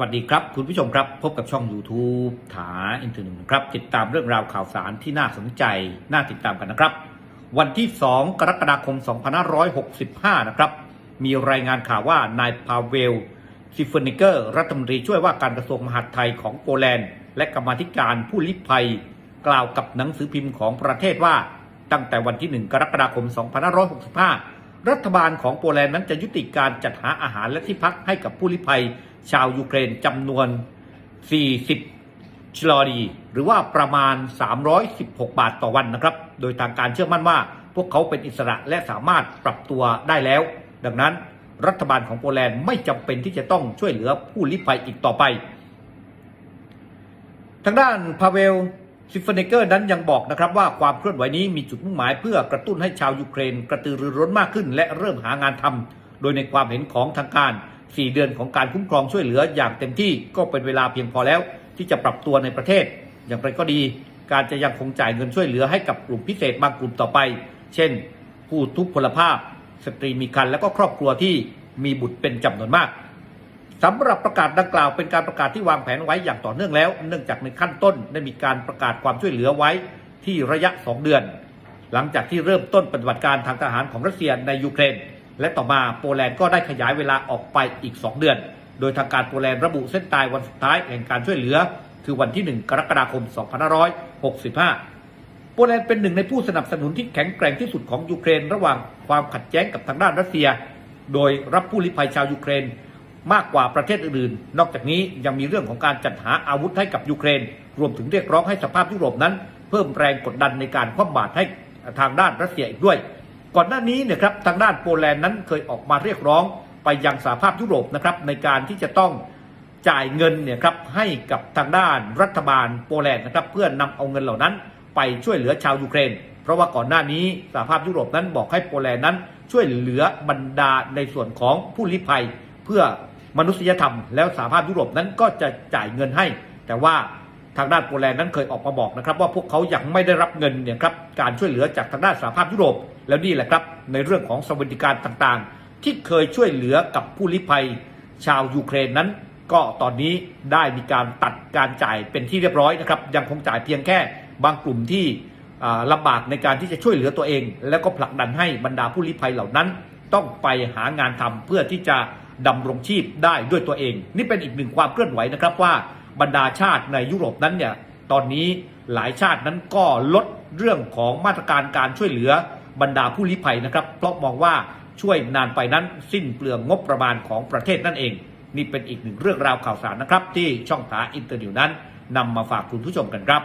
วัสดีครับ คุณผู้ชมครับ พบกับช่อง YouTube ถาอินเทอร์เน็ตครับ ติดตามเรื่องราวข่าวสารที่น่าสนใจ น่าติดตามกันนะครับ วันที่ 2 กรกฎาคม 2565 นะครับ มีรายงานข่าวว่านายพาเวลซิฟเฟนิเกอร์ รัฐมนตรีช่วยว่าการกระทรวงมหาดไทยของโปแลนด์ และกรรมธิการผู้ลี้ภัย กล่าวกับหนังสือพิมพ์ของประเทศว่า ตั้งแต่วันที่ 1 กรกฎาคม 2565 รัฐบาลของโปแลนด์นั้นจะยุติการจัดหาอาหารและที่พักให้กับผู้ลี้ภัยชาวยูเครนจำนวน 40ชลอดีหรือว่าประมาณ 316 บาทต่อวันนะครับ โดยทางการเชื่อมั่นว่า พวกเขาเป็นอิสระและสามารถปรับตัวได้แล้ว ดังนั้นรัฐบาลของโปแลนด์ไม่จำเป็นที่จะต้องช่วยเหลือผู้ลี้ภัยอีกต่อไป ทางด้านพาเวลซิฟเฟเนเกอร์นั้นยังบอกนะครับว่าความเคลื่อนไหวนี้มีจุดมุ่งหมายเพื่อกระตุ้นให้ชาวยูเครน กระตือรือร้นมากขึ้น และเริ่มหางานทำโดยในความเห็นของทางการ 4 เดือนของการคุ้มครองช่วยเหลืออย่างเต็มที่ก็เป็นเวลาเพียงพอแล้ว ที่จะปรับตัวในประเทศ อย่างไรก็ดี การจะยังคงจ่ายเงินช่วยเหลือให้กับกลุ่มพิเศษบางกลุ่มต่อไป เช่น ผู้ทุพพลภาพ สตรีมีครรภ์และก็ครอบครัวที่มีบุตรเป็นจำนวนมากสำหรับประกาศดังกล่าวเป็นการประกาศที่วางแผนไว้อย่างต่อเนื่องแล้ว เนื่องจากในขั้นต้นได้มีการประกาศความช่วยเหลือไว้ที่ระยะ 2 เดือน หลังจากที่เริ่มต้นปฏิบัติการทางทหารของรัสเซียในยูเครน และต่อมาโปแลนด์ก็ได้ขยายเวลาออกไปอีก 2 เดือน โดยทางการโปแลนด์ระบุเส้นตายวันสุดท้ายแห่งการช่วยเหลือ คือวันที่ 1 กรกฎาคม 2565 โปแลนด์เป็นหนึ่งในผู้สนับสนุนที่แข็งแกร่งที่สุดของยูเครน ระหว่างความขัดแย้งกับทางด้านรัสเซีย โดยรับผู้ลี้ภัยชาวยูเครน มากกว่าประเทศอื่นๆ นอกจากนี้ยังมีเรื่องของการจัดหาอาวุธให้กับยูเครน รวมถึงเรียกร้องให้สภาพยุโรปนั้น เพิ่มแรงกดดันในการคว่ำบาตรให้ทางด้านรัสเซียอีกด้วย ก่อนหน้านี้เนี่ยครับทางด้านโปแลนด์นั้นเคยออกมาเรียกร้องไปยังสหภาพยุโรปนะครับในการที่จะต้องจ่ายเงินเนี่ยครับให้กับทางด้านรัฐบาลโปแลนด์นะครับเพื่อนำเอาเงินเหล่านั้น ไปช่วยเหลือชาวยูเครน เพราะว่าก่อนหน้านี้สหภาพยุโรปนั้นบอกให้โปแลนด์นั้น ช่วยเหลือบรรดาในส่วนของผู้ลี้ภัย เพื่อมนุษยธรรม แล้วสหภาพยุโรปนั้นก็จะจ่ายเงินให้ แต่ว่าทางด้านโปแลนด์นั้นเคยออกมาบอกนะครับว่าพวกเขายังไม่ได้รับเงินเนี่ยครับการช่วยเหลือจากทางด้านสหภาพยุโรป แล้วนี่แหละครับในเรื่องของสวัสดิการต่างๆ ที่เคยช่วยเหลือกับผู้ลี้ภัย ชาวยูเครนนั้น ก็ตอนนี้ได้มีการตัดการจ่ายเป็นที่เรียบร้อยนะครับยังคงจ่ายเพียงแค่บางกลุ่มที่ลำบากในการที่จะช่วยเหลือตัวเอง แล้วก็ผลักดันให้บรรดาผู้ลี้ภัยเหล่านั้น ต้องไปหางานทำเพื่อที่จะดำรงชีพได้ด้วยตัวเอง นี่เป็นอีกหนึ่งความเคลื่อนไหวนะครับว่าบรรดาชาติในยุโรปนั้นเนี่ยตอนนี้หลายชาตินั้นก็ลดเรื่องของมาตรการการช่วยเหลือ บรรดาผู้ลี้ภัยนะครับ เพราะมองว่าช่วยนานไปนั้นสิ้นเปลืองงบประมาณของประเทศนั่นเอง นี่เป็นอีกหนึ่งเรื่องราวข่าวสารนะครับ ที่ช่องถาอินเตอร์นิวนั้นนำมาฝากคุณผู้ชมกันครับ